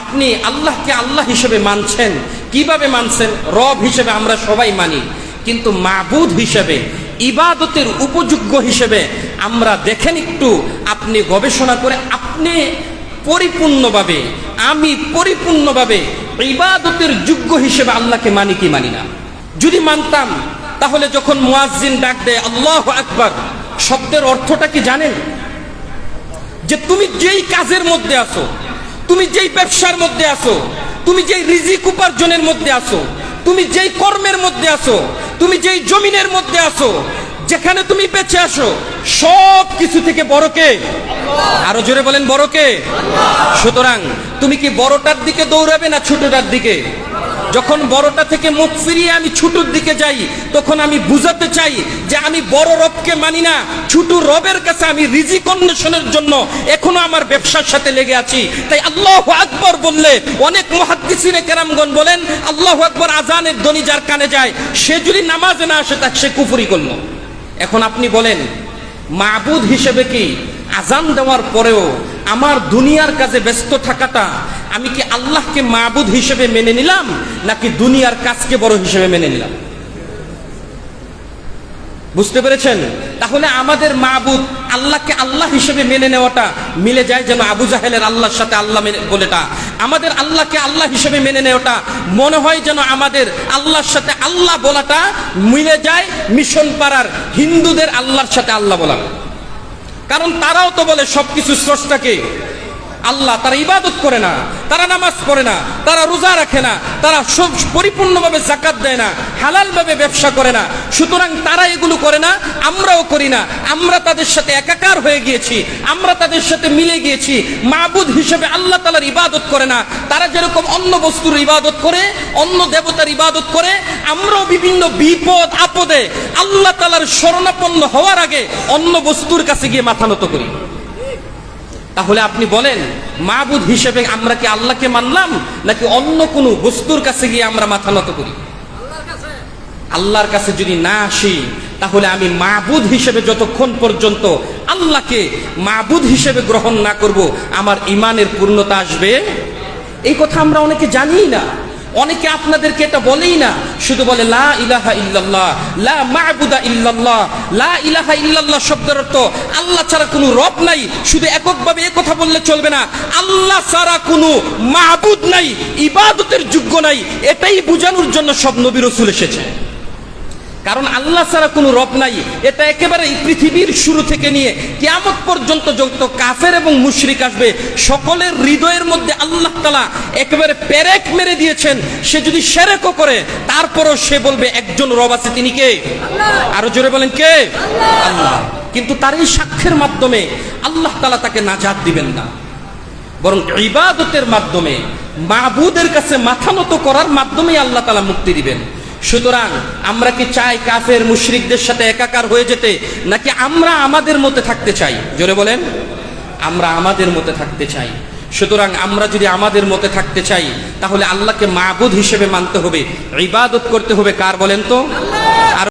আপনি আল্লাহকে আল্লাহ হিসেবে মানছেন। কীভাবে মানছেন? রব হিসেবে আমরা সবাই মানি। কিন্তু মাবুদ হিসেবে, ইবাদতের উপযোগ্য হিসেবে আমরা দেখেন একটু, আপনি গবেষণা করে আপনি পরিপূর্ণভাবে, আমি পরিপূর্ণভাবে ইবাদতের যোগ্য হিসেবে আল্লাহকে মানি কি মানি না। যদি মানতাম, তাহলে যখন মুয়াজ্জিন ডাক দেয়, আল্লাহ আকবার, শব্দের অর্থটা কি জানেন? যে তুমি যেই কাজের মধ্যে আছো তুমি যেই ব্যবসার মধ্যে আছো, তুমি যেই রিজিক উপার্জনের মধ্যে আছো, তুমি যেই কর্মের মধ্যে আছো, তুমি যেই জমিনের মধ্যে আছো, যেখানে তুমি বেঁচে আসো সব কিছু থেকে বড়কে আরও জোরে বলেন বড়কে সুতরাং তুমি কি বড়টার দিকে দৌড়াবে না ছোটটার দিকে? যখন বড়টা থেকে মুখ ফিরিয়ে আমি ছোটর দিকে যাই, তখন আমি বুঝাতে চাই যে আমি বড় রবকে মানি না, ছোট রবের কাছে আমি রিজিক অন্বেষণের জন্য এখনও আমার ব্যবসার সাথে লেগে আছি। তাই আল্লাহ আকবর বললে অনেক মহাদ্দিসিনে কেরামগণ বলেন, আল্লাহ আকবর আজানের ধ্বনি যার কানে যায়, সে যদি নামাজে না আসে তা সে কুফুরি করল। এখন আপনি বলেন, মাবুদ হিসেবে কি আজান দেওয়ার পরেও আমার দুনিয়ার কাজে ব্যস্ত থাকাটা আমি কি আল্লাহকে মাবুদ হিসেবে মেনে নিলাম, নাকি দুনিয়ার কাজকে বড় হিসেবে মেনে নিলাম? বুঝতে পেরেছেন? তাহলে আমাদের মাবুদ আল্লাহকে আল্লাহ হিসেবে মেনে নেওয়াটা মিলে যায় যেন আবু জাহেলের আল্লাহর সাথে আল্লাহ মেনে বলেটা। আমাদের আল্লাহকে আল্লাহ হিসেবে মেনে নেওয়াটা মনে হয় যেন আমাদের আল্লাহর সাথে আল্লাহ বলাটা মিলে যায় মিশন পাড়ার হিন্দুদের আল্লাহর সাথে আল্লাহ বলা কারণ তারাও তো বলে সবকিছু স্রষ্টাকে। আল্লাহ তারা ইবাদত করে না, তারা নামাজ পড়ে না, তারা রোজা রাখে না, তারা সব পরিপূর্ণভাবে জাকাত দেয় না, হালালভাবে ব্যবসা করে না। সুতরাং তারা এগুলো করে না, আমরাও করি না। আমরা তাদের সাথে একাকার হয়ে গিয়েছি, আমরা তাদের সাথে মিলে গিয়েছি। মাবুদ হিসেবে আল্লাহ তালার ইবাদত করে না। তারা যেরকম অন্য বস্তুর ইবাদত করে, অন্য দেবতার ইবাদত করে, আমরাও বিভিন্ন বিপদ, আপদে আল্লাহ তালার শরণাপন্ন হওয়ার আগে অন্য বস্তুর কাছে গিয়ে মাথা নত করি। তাহলে আপনি বলেন, মাবুদ হিসেবে আমরা কি আল্লাহকে মানলাম, নাকি অন্য কোনো বস্তুর কাছে গিয়ে আমরা মাথা নত করি? আল্লাহর কাছে যদি না আসি, তাহলে আমি মাবুদ হিসেবে যতক্ষণ পর্যন্ত আল্লাহকে মাবুদ হিসেবে গ্রহণ না করব, আমার ইমানের পূর্ণতা আসবে? এই কথা আমরা অনেকে জানি না। অনেকে আপনাদেরকে এটা বলেই না, শুধু বলে, লা ইলাহা ইল্লাল্লাহ, লা মা'বুদা ইল্লাল্লাহ, লা ইলাহা ইল্লাল্লাহ শব্দের অর্থ, আল্লাহ ছাড়া কোনো রব নাই, শুধু এককভাবে এ কথা বললে চলবে না। আল্লাহ ছাড়া কোনো মাহবুদ নাই, ইবাদতের যোগ্য নাই, এটাই বোঝানোর জন্য সব নবী রসুল এসেছে। কারণ আল্লাহ ছাড়া কোনো রব নাই। এটা একেবারে পৃথিবীর শুরু থেকে নিয়ে কিয়ামত পর্যন্ত যত কাফের এবং মুশরিক আসবে সকলের হৃদয়ের মধ্যে আল্লাহ তালা একেবারে পেরেক মেরে দিয়েছেন। সে যদি সেরেকও করে তারপরও সে বলবে একজন রব আছে তিনি কে? আরও জোরে বলেন কে? আল্লাহ। কিন্তু তার এই সাক্ষ্যের মাধ্যমে আল্লাহ তালা তাকে নাজাত দিবেন না। বরং ইবাদতের মাধ্যমে মাহবুদের কাছে মাথা নত করার মাধ্যমেই আল্লাহ তালা মুক্তি দিবেন। সুতরাং আমরা কি চাই কাফের মুশরিকদের সাথে একাকার হয়ে যেতে নাকি আমরা আমাদের মতে থাকতে চাই? জোরে বলেন আমরা আমাদের মতে থাকতে চাই। সুতরাং আমরা যদি আমাদের মতে থাকতে চাই তাহলে আল্লাহকে মাবুদ হিসেবে মানতে হবে ইবাদত করতে হবে কার বলেন তো? আর